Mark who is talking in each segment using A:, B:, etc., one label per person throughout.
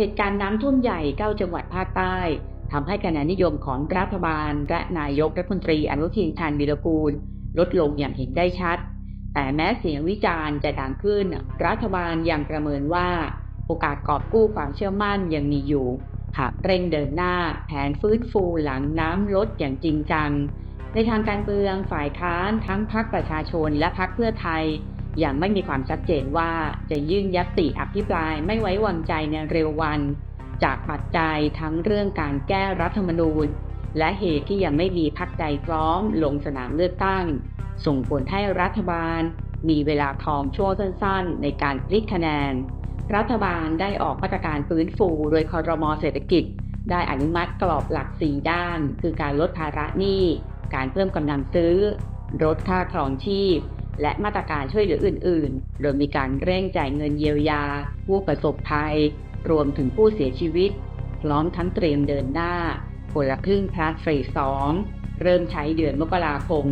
A: เหตุการณ์น้ำท่วมใหญ่ 9 จังหวัดภาคใต้ทำให้คะแนนนิยมของรัฐบาล และนายกรัฐมนตรีอนุทินชาญวีรกูล ลดลงอย่างเห็นได้ชัด แต่แม้เสียงวิจารณ์จะดังขึ้น รัฐบาลยังประเมินว่าโอกาสกอบกู้ความเชื่อมั่นยังมีอยู่ หากเร่งเดินหน้าแผนฟื้นฟูหลังน้ำลดอย่างจริงจัง ในทางการเมืองฝ่ายค้านทั้งพรรคประชาชนและพรรคเพื่อไทย ยังไม่มีความชัดเจนว่าจะยื่นยัตติอภิปรายไม่ไว้วางใจในเร็ววัน จากปัจจัยทั้งเรื่องการแก้รัฐธรรมนูญ และเหตุที่ยังไม่มีพักใดพร้อมลงสนามเลือกตั้ง ส่งผลให้รัฐบาล มีเวลาทองช่วงสั้นๆ ในการพลิกคะแนน รัฐบาลได้ออกมาตรการฟื้นฟูโดยคอรมอเศรษฐกิจ ได้อนุมัติกรอบหลัก 4 ด้าน คือการลดภาระหนี้ การเพิ่มกำลังซื้อลดค่าครองชีพ และมาตรการช่วยเหลืออื่นๆ โดยมีการเร่งจ่ายเงินเยียวยา ผู้ประสบภัย รวมถึงผู้เสียชีวิต พร้อมทั้งเตรียมเดินหน้าคนละครึ่งพลัสเฟส2เริ่มใช้เดือนมกราคม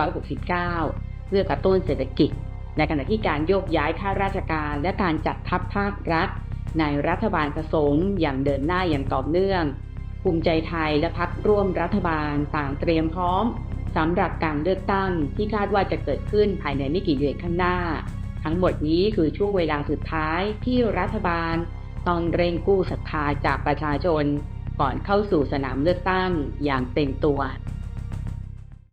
A: 2569 เพื่อกระตุ้นเศรษฐกิจ ในขณะที่การโยกย้ายข้าราชการ และการจัดทัพภาครัฐ ในรัฐบาลผสมอย่างเดินหน้าอย่างต่อเนื่อง ภูมิใจไทยและพักร่วมรัฐบาลต่างเตรียมพร้อม สำหรับการเลือกตั้งที่คาดว่าจะเกิดขึ้นภายในไม่กี่เดือนข้างหน้า ทั้งหมดนี้คือช่วงเวลาสุดท้ายที่รัฐบาล ต้องเร่งกู้ศรัทธาจากประชาชน ก่อนเข้าสู่สนามเลือกตั้งอย่างเต็มตัว